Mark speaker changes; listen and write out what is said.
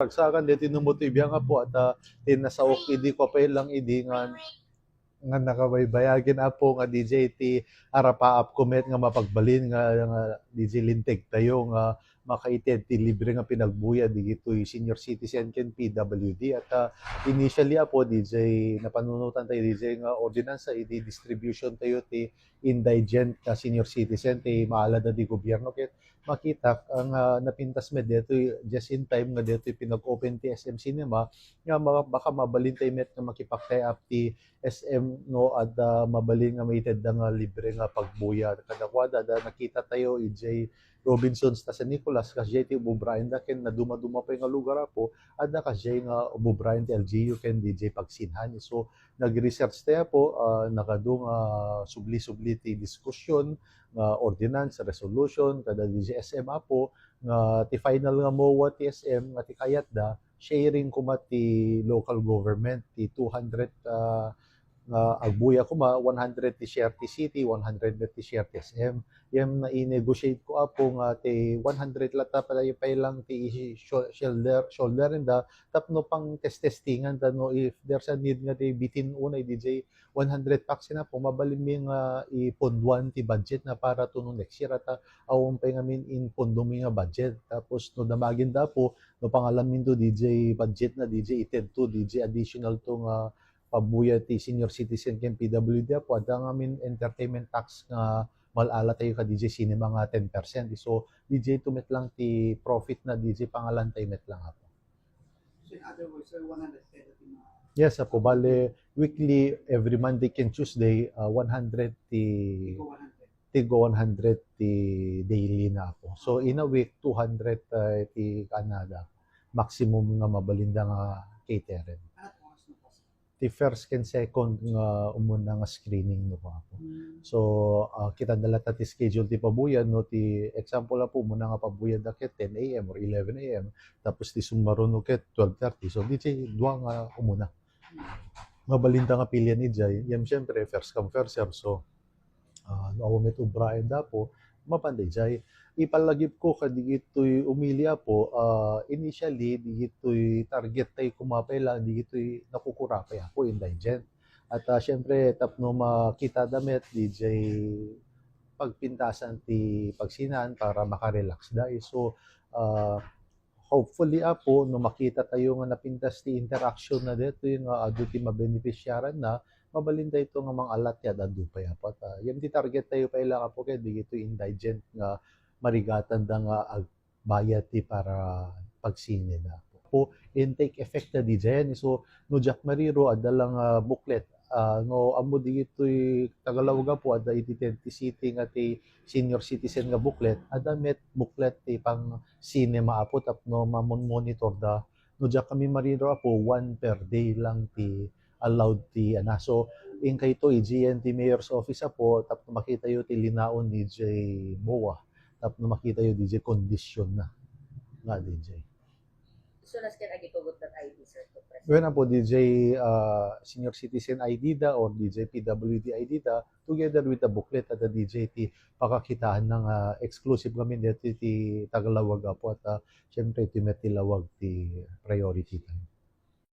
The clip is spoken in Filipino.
Speaker 1: Pagsakan dito numutibya nga po at uh, tin nasa okay di ko pa lang idi nga nakabaybayagin apo nga DJ ti arapa up comment nga mapagbalin nga, nga DJ Linteg tayo nga makaited ti libre nga pinagbuya digitoy senior citizen ken PWD at uh, initially apo DJ napanunutan tayo DJ nga ordinansa iti distribution tayo ti indigent ka senior citizen ti maalada di gobyerno. Ket makita ang uh, napintas med dito just in time nga dito pinag-open ti SM Cinema nga baka mabalin tayo met nga makipaktay up ti SM no? At uh, mabalin nga maited nga libre nga pagbuya. Kadakwada da nakita tayo EJ Robinsons ta sa Nicolas kas JT Ubo Brian da ken na duma-duma pa nga lugar apo ada kas jay nga Ubo Brian ti LGU ken DJ pagsinhan. So nag-research tayo po uh, nakadung uh, subli-subli ti diskusyon nga ordinance resolution kada DJ SM apo nga ti final nga mo ti SM nga ti kayat da sharing kuma ti local government ti 200 uh, nga agbuya kuma 100 ti share ti city 100 na ti share ti SM yan na i-negotiate ko apo nga ti 100 lata pala yung lang ti shoulder shoulder da tapno pang test testingan da no if there's a need nga ti bitin unay DJ 100 packs na po mabalin mi nga ipondwan ti budget na para to no next year at awon pa nga min in pondo mi nga budget. Tapos no damagin da po no pangalan min to DJ budget na DJ ited to DJ additional to nga pabuya ti senior citizen ken PWD po ada nga min entertainment tax nga malala tayo ka DJ cinema nga 10%. So DJ tumet lang ti profit na DJ pangalan tayo met lang ako.
Speaker 2: So in other words, sir, 100 peso ti mga
Speaker 1: Yes, apo bale weekly every Monday and Tuesday uh, 100 ti
Speaker 2: Tigo 100.
Speaker 1: tigo 100 ti daily na ako. So in a week 200 uh, ti Canada maximum nga mabalinda nga catering.
Speaker 2: Ano po oras na po? sir?
Speaker 1: Ti first and second nga umuna nga screening no po ako.
Speaker 2: Hmm.
Speaker 1: So, uh, kita dala ta ti schedule ti pabuyan no ti example la po muna nga pabuyan da ket 10 AM or 11 AM tapos ti sumaro no ket 12:30. So di ti duwa nga umuna. Mabalinta nga pilyan ni Jay. Yam syempre first come first serve. So uh, no met ubraen da po mapanday Jay. Ipalagip ko kadigitoy umilia po uh, initially digitoy target tay kumapay lang digitoy nakukurapay ako indigent. At uh, syempre tapno makita damit DJ pagpintasan ti pagsinan para makarelax dai. So uh, hopefully apo no makita tayo nga napintas ti interaction na dito yung uh, adu mabenepisyaran na mabalin ito nga mga alat ya adu pa yapat. Uh, yan ti target tayo pa ila po kay digito indigent nga marigatan da nga ag bayad ti para pagsine na po intake effect na di dyan. So, no Jack Mariro, adalang uh, booklet. Uh, no, amo di ito'y Tagalawaga po, ada iti ti city nga ti senior citizen nga booklet. Ada met booklet ti pang cinema apo tapno mamon monitor da. No Jack kami Mariro apo, one per day lang ti allowed ti ana. So, in kay to, GNT Mayor's Office apo, tapno makita yo ti linaon ni J. Moa. Tapno makita yo DJ condition na. Nga DJ.
Speaker 3: So, nas kaya nagitugot that ID, sir, to press.
Speaker 1: When po DJ uh, senior citizen ID da or DJ PWD ID da together with the booklet at the DJ ti pakakitaan ng uh, exclusive kami dito ti Tagalawag po at uh, syempre ti Metilawag ti priority time.